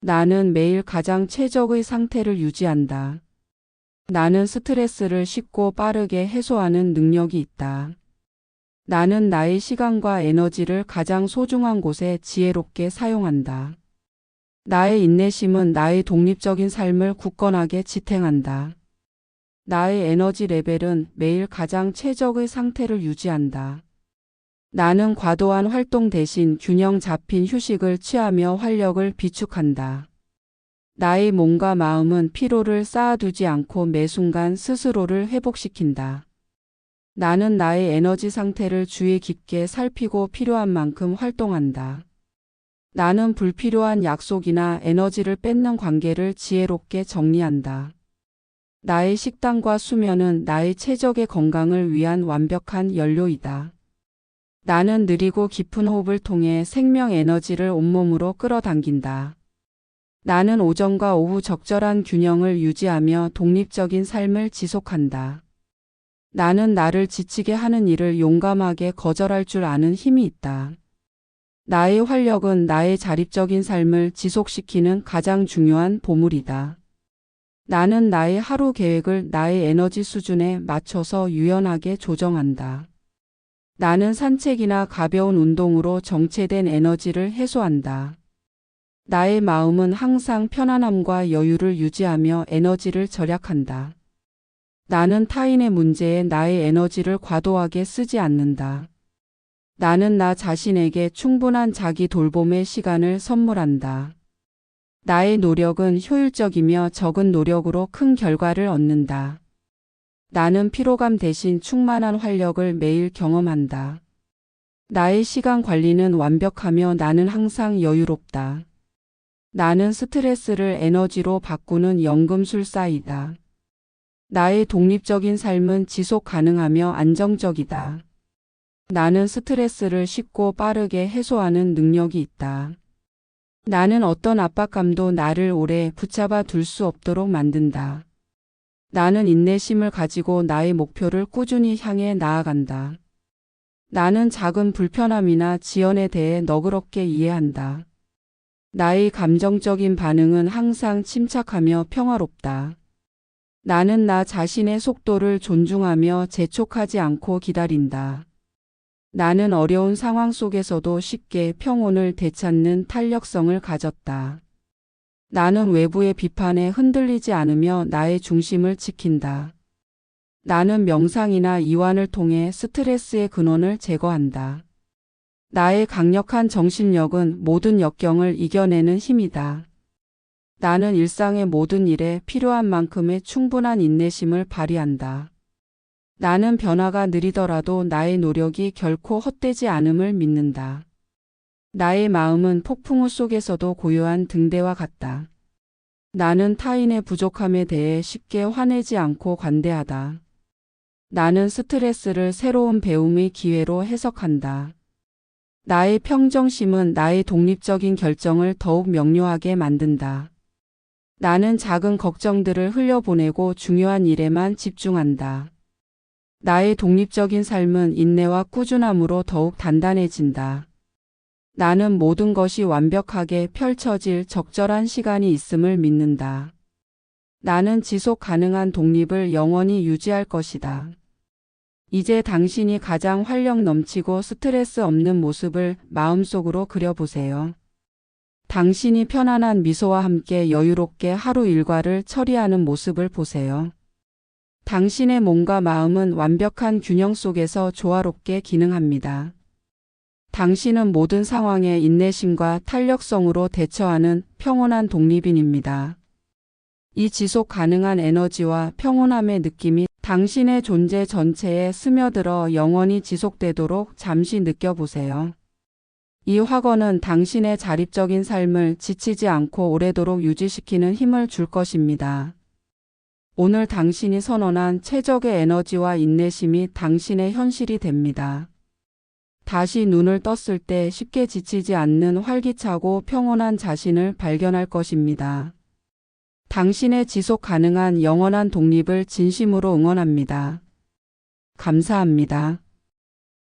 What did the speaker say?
나는 매일 가장 최적의 상태를 유지한다. 나는 스트레스를 쉽고 빠르게 해소하는 능력이 있다. 나는 나의 시간과 에너지를 가장 소중한 곳에 지혜롭게 사용한다. 나의 인내심은 나의 독립적인 삶을 굳건하게 지탱한다. 나의 에너지 레벨은 매일 가장 최적의 상태를 유지한다. 나는 과도한 활동 대신 균형 잡힌 휴식을 취하며 활력을 비축한다. 나의 몸과 마음은 피로를 쌓아두지 않고 매 순간 스스로를 회복시킨다. 나는 나의 에너지 상태를 주의 깊게 살피고 필요한 만큼 활동한다. 나는 불필요한 약속이나 에너지를 뺏는 관계를 지혜롭게 정리한다. 나의 식단과 수면은 나의 최적의 건강을 위한 완벽한 연료이다. 나는 느리고 깊은 호흡을 통해 생명 에너지를 온몸으로 끌어당긴다. 나는 오전과 오후 적절한 균형을 유지하며 독립적인 삶을 지속한다. 나는 나를 지치게 하는 일을 용감하게 거절할 줄 아는 힘이 있다. 나의 활력은 나의 자립적인 삶을 지속시키는 가장 중요한 보물이다. 나는 나의 하루 계획을 나의 에너지 수준에 맞춰서 유연하게 조정한다. 나는 산책이나 가벼운 운동으로 정체된 에너지를 해소한다. 나의 마음은 항상 편안함과 여유를 유지하며 에너지를 절약한다. 나는 타인의 문제에 나의 에너지를 과도하게 쓰지 않는다. 나는 나 자신에게 충분한 자기 돌봄의 시간을 선물한다. 나의 노력은 효율적이며 적은 노력으로 큰 결과를 얻는다. 나는 피로감 대신 충만한 활력을 매일 경험한다. 나의 시간 관리는 완벽하며 나는 항상 여유롭다. 나는 스트레스를 에너지로 바꾸는 연금술사이다. 나의 독립적인 삶은 지속 가능하며 안정적이다. 나는 스트레스를 쉽고 빠르게 해소하는 능력이 있다. 나는 어떤 압박감도 나를 오래 붙잡아 둘 수 없도록 만든다. 나는 인내심을 가지고 나의 목표를 꾸준히 향해 나아간다. 나는 작은 불편함이나 지연에 대해 너그럽게 이해한다. 나의 감정적인 반응은 항상 침착하며 평화롭다. 나는 나 자신의 속도를 존중하며 재촉하지 않고 기다린다. 나는 어려운 상황 속에서도 쉽게 평온을 되찾는 탄력성을 가졌다. 나는 외부의 비판에 흔들리지 않으며 나의 중심을 지킨다. 나는 명상이나 이완을 통해 스트레스의 근원을 제거한다. 나의 강력한 정신력은 모든 역경을 이겨내는 힘이다. 나는 일상의 모든 일에 필요한 만큼의 충분한 인내심을 발휘한다. 나는 변화가 느리더라도 나의 노력이 결코 헛되지 않음을 믿는다. 나의 마음은 폭풍우 속에서도 고요한 등대와 같다. 나는 타인의 부족함에 대해 쉽게 화내지 않고 관대하다. 나는 스트레스를 새로운 배움의 기회로 해석한다. 나의 평정심은 나의 독립적인 결정을 더욱 명료하게 만든다. 나는 작은 걱정들을 흘려보내고 중요한 일에만 집중한다. 나의 독립적인 삶은 인내와 꾸준함으로 더욱 단단해진다. 나는 모든 것이 완벽하게 펼쳐질 적절한 시간이 있음을 믿는다. 나는 지속 가능한 독립을 영원히 유지할 것이다. 이제 당신이 가장 활력 넘치고 스트레스 없는 모습을 마음속으로 그려보세요. 당신이 편안한 미소와 함께 여유롭게 하루 일과를 처리하는 모습을 보세요. 당신의 몸과 마음은 완벽한 균형 속에서 조화롭게 기능합니다. 당신은 모든 상황에 인내심과 탄력성으로 대처하는 평온한 독립인입니다. 이 지속 가능한 에너지와 평온함의 느낌이 당신의 존재 전체에 스며들어 영원히 지속되도록 잠시 느껴보세요. 이 확언은 당신의 자립적인 삶을 지치지 않고 오래도록 유지시키는 힘을 줄 것입니다. 오늘 당신이 선언한 최적의 에너지와 인내심이 당신의 현실이 됩니다. 다시 눈을 떴을 때 쉽게 지치지 않는 활기차고 평온한 자신을 발견할 것입니다. 당신의 지속 가능한 영원한 독립을 진심으로 응원합니다. 감사합니다.